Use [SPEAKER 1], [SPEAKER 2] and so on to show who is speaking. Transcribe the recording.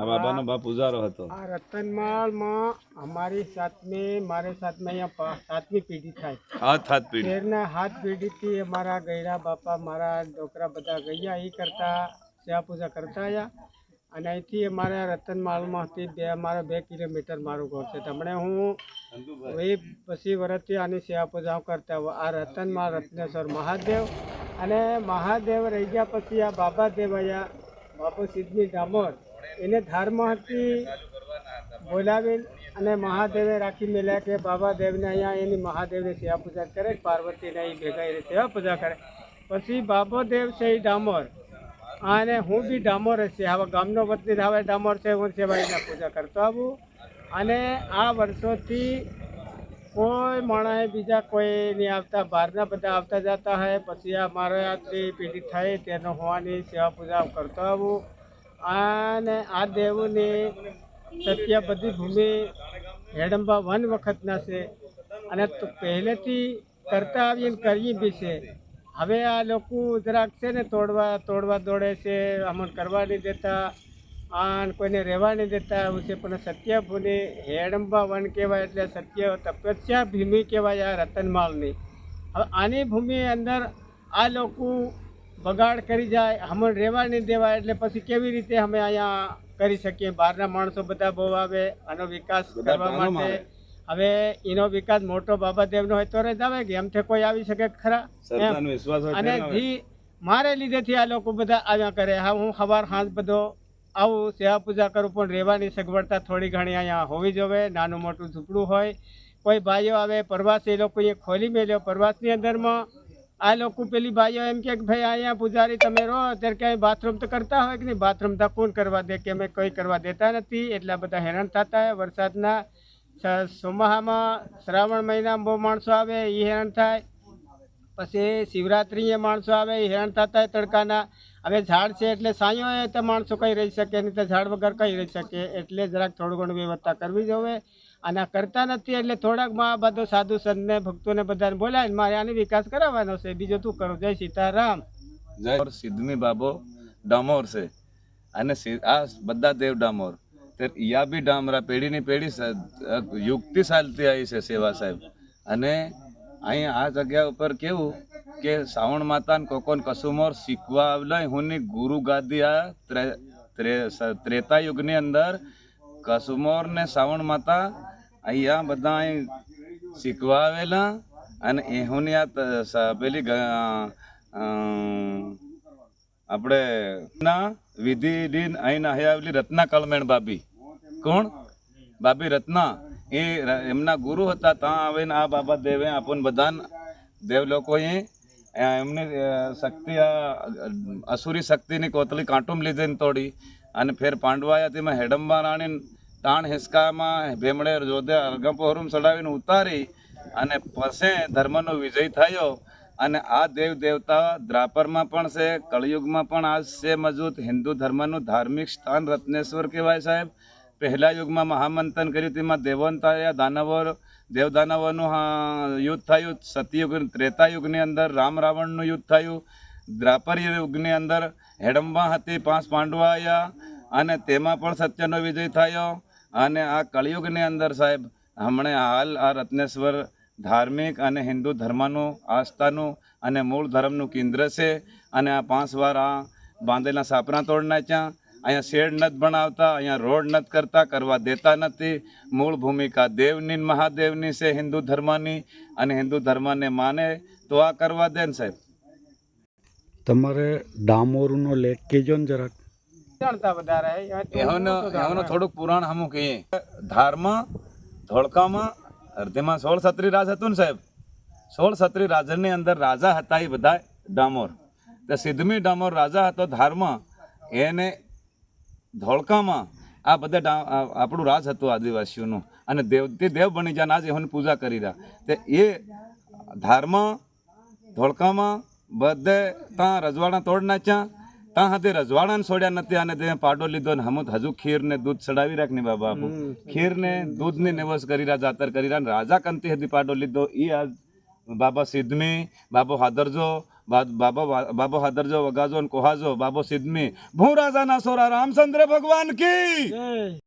[SPEAKER 1] આ બાબાનો બાપ પૂજારો હતો.
[SPEAKER 2] આ રતનમાળમાં અમારી સાતમી મારે સાતમે અહીંયા સાતમી પેઢી થાય.
[SPEAKER 1] હાથ હાથ પેઢી.
[SPEAKER 2] શેરના હાથ પેઢીથી અમારા ગયડા બાપા મારા ડોકરા બધા ગયા એ કરતા સેવા પૂજા કરતા આવ્યા અને અહીંથી અમારે રતનમાળમાંથી બે અમારા બે કિલોમીટર મારું ઘર છે. તમને હું એ પછી વર્ષથી આની સેવા પૂજા કરતા હોય આ રતનમાળ રત્નેશ્વર મહાદેવ. અને મહાદેવ રહી ગયા પછી આ બાબાદેવ આવ્યા બાપુ સિદ્ધિ ડામોર. એને ધારમાંથી બોલાવી અને મહાદેવે રાખી મેલ્યા કે બાબા દેવને અહીંયા એની મહાદેવને સેવા પૂજા કરે, પાર્વતીને અહીં ભેગા એને સેવા પૂજા કરે. પછી બાબો દેવ છે એ ડામોર. અને હું બી ડામોર જ છે. હવે ગામનો વતની હવે ડામોર છે, હું સેવાઈના પૂજા કરતો આવું. અને આ વર્ષોથી કોઈ માણસ બીજા કોઈ નહીં આવતા, બહારના બધા આવતા જતા હોય. પછી આ મારા આટલી પેઢી થઈ તેનો હોવાની સેવા પૂજા કરતો આવું. અને આ દેવની સત્ય બધી ભૂમિ હેડંબા વન વખતના છે. અને તો પહેલેથી કરતા આવીને કરીએ બી છે. હવે આ લોકો જરાક છે ને તોડવા તોડવા દોડે છે અમન કરવા નહીં દેતા, આન કોઈને રહેવા નહીં દેતા એવું છે. પણ સત્ય ભૂમિ હેડંબા વન કહેવાય એટલે સત્ય તપસ્યા ભૂમિ કહેવાય આ રતનમાલની. હવે આની ભૂમિ અંદર આ લોકો બગાડ કરી જાય હમણાં રહેવા નહીં દેવાય એટલે પછી કેવી રીતે અમે અહીંયા કરી શકીએ? બહારના માણસો બધા બહુ આવે આનો વિકાસ કરવા માટે. હવે એનો વિકાસ મોટો બાબા દેવનો હોય તો જ આવે કે એમથી કોઈ આવી શકે ખરા? એમ. અને જી મારે લીધેથી આ લોકો બધા આવ્યા કરે. હા હું સવાર સાંજ બધો આવું સેવા પૂજા કરું પણ રહેવાની સગવડતા થોડી ઘણી અહીંયા હોવી જોઈએ નાનું મોટું ઝૂંપડું હોય. કોઈ ભાઈઓ આવે પ્રવાસી લોકો એ ખોલી મેલ્યો. પ્રવાસની અંદરમાં આ લોકો પેલી ભાઈઓ એમ કે ભાઈ અહીંયા પૂજારી તમે રહો, અત્યારે ક્યાંય બાથરૂમ તો કરતા હોય કે નહીં? બાથરૂમ તો કોણ કરવા દે? કે અમે કંઈ કરવા દેતા નથી? એટલા બધા હેરાન થતા હોય. વરસાદના સોમાહામાં શ્રાવણ મહિનામાં બહુ માણસો આવે એ હેરાન થાય. પછી શિવરાત્રીએ માણસો આવે એ હેરાન થતા હોય તડકાના. હવે ઝાડ છે એટલે સાંયો હોય તો માણસો કંઈ રહી શકે નહીં, તો ઝાડ વગર કંઈ રહી શકે. એટલે જરાક થોડું ઘણું વ્યવસ્થા કરવી જોઈએ અને કરતા નથી એટલે થોડાકમાં આ બધો સાધુ સંતને, ભક્તોને બધાને બોલાવીને મારે આની વિકાસ કરાવવાનો છે. બીજું તું કરો. જય સીતારામ.
[SPEAKER 1] જય સિદ્ધમી બાબો ડામોર છે. અને આ બધા દેવ ડામોર. યા બી ડામરા પેઢીની પેઢી યુક્તિ ચાલતી આવી છે સેવા સાહેબ. અને અહીંયા આ જગ્યા ઉપર કેવું કે શ્રાવણ માતા કોકોન કસુમોર શીખવા આવેલા હુંની ગુરુ ગાદી આ ત્રેતા યુગની અંદર કસુમોર ને શ્રાવણ માતા અહીંયા બધા શીખવા આવેલા અને એહોની આ પેલી આપણે ના વિધિ દિન અહીં અહીં આવેલી રત્ના કલમેણ બાબી કોણ? બાબી રત્ના. એ એમના ગુરુ હતા, ત્યાં આવીને આ બાબા દેવે આપણને બધા દેવ લોકોએ એમને શક્તિ આ અસુરી શક્તિની કોતલી કાંટુમ લીધે ને તોડી. અને ફેર પાંડવાયા તેમાં હેડંબા રાણી તાણ હિસકામાં ભેમડે જોધે અર્ગપોહરું ચડાવીને ઉતારી અને પસે ધર્મનો વિજય થયો. અને આ દેવ દેવતા દ્રાપરમાં પણ છે, કળિયુગમાં પણ આ છે મજૂત. હિન્દુ ધર્મનું ધાર્મિક સ્થાન રત્નેશ્વર કહેવાય સાહેબ. પહેલા યુગમાં મહામંથન કર્યું, તેમાં દેવંતા દાનવર, દેવદાનવોનું યુદ્ધ થયું. સતયુગ ત્રેતા યુગની અંદર રામ રાવણનું યુદ્ધ થયું. દ્રાપર યુગની અંદર હેડમ્બા હતી, પાંચ પાંડવા આવ્યા અને તેમાં પણ સત્યનો વિજય થયો. અને આ કળિયુગની અંદર સાહેબ, હમણે હાલ આ રત્નેશ્વર ધાર્મિક અને હિન્દુ ધર્મનું આસ્થાનું અને મૂળ ધર્મનું કેન્દ્ર છે. અને આ પાંચ વાર આ બાંધેલા સાપરા તોડ નાખ્યા અહીંયા શેડ નથી બનાવતા અહીંયા રોડ નથી કરતા, કરવા દેતા નથી. મૂળ ભૂમિકા દેવની મહાદેવની છે, હિન્દુ ધર્મની. અને હિન્દુ ધર્મને માને તો આ કરવા દે ને સાહેબ.
[SPEAKER 3] તમારે ડામોરનો લેક કહેજો ને જરાક.
[SPEAKER 2] જાણતા વધારે
[SPEAKER 1] એહોનો એહોનો થોડુંક પુરાણ હમું કહીએ. ધારમાં ધોળકામાં તેમાં સોળ છત્રી રાજ હતું ને સાહેબ? સોળ છત્રી રાજની અંદર રાજા હતા એ બધા ડામોર. તો સિદ્ધમી ડામોર રાજા હતો ધારમાં. એને ધોળકામાં આ બધા આપણું રાજ હતું આદિવાસીઓનું. અને દેવથી દેવ બની જાય આજે એની પૂજા કરી રહ્યા. તે એ ધારમાં ધોળકામાં બધે ત્યાં રજવાડા તોડ નાખ્યા. ત્યાં હાથે રજવાડાને છોડ્યા નથી અને તે પાડો લીધો ને હમું હજુ ખીર ને દૂધ ચડાવી રાખ ને બાબા આપું ખીર ને દૂધની નિવસ કરી રહ્યા જાતર કરી રહ્યા રાજા કંતી હતી પાડો લીધો. એ આજ બાબા સિદ્ધમી બાબો હાદરજો બાબો બાબો હાદરજો વગાજો ને કોહાજો બાબો સિદ્ધમી. ભૂ રાજાના સોરા રામચંદ્ર ભગવાન કી?